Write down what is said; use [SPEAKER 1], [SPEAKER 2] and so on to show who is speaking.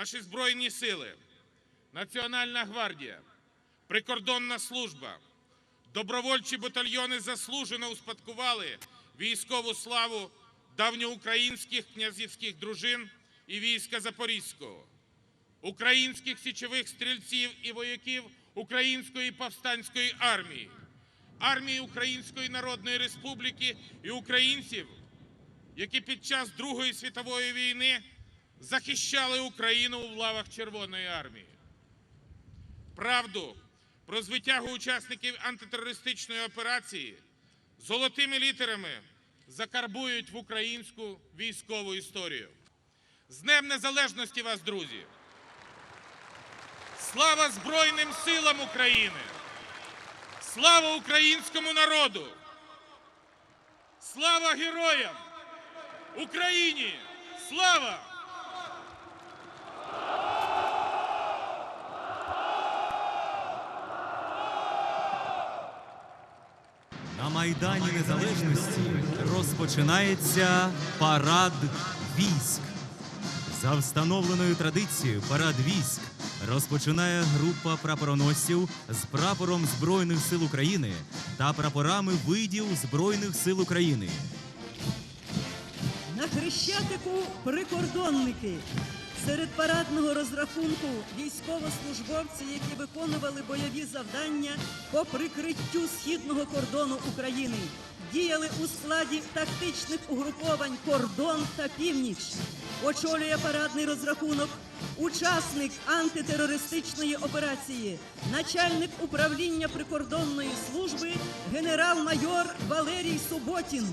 [SPEAKER 1] наші Збройні сили, Національна гвардія, прикордонна служба, добровольчі батальйони заслужено успадкували військову славу давньоукраїнських князівських дружин і війська Запорізького, українських січових стрільців і вояків Української повстанської армії, армії Української Народної Республіки і українців, які під час Другої світової війни захищали Україну у лавах Червоної армії. Правду про звитягу учасників антитерористичної операції золотими літерами закарбують в українську військову історію. З Днем Незалежності вас, друзі! Слава Збройним силам України! Слава українському народу! Слава героям! Україні! Слава!
[SPEAKER 2] На Майдані Незалежності розпочинається парад військ. За встановленою традицією, парад військ розпочинає група прапороносців з прапором Збройних сил України та прапорами видів Збройних сил України.
[SPEAKER 3] На Хрещатику прикордонники. Серед парадного розрахунку військовослужбовці, які виконували бойові завдання по прикриттю східного кордону України, діяли у складі тактичних угруповань Кордон та Північ. Очолює парадний розрахунок учасник антитерористичної операції, начальник управління прикордонної служби генерал-майор Валерій Суботін.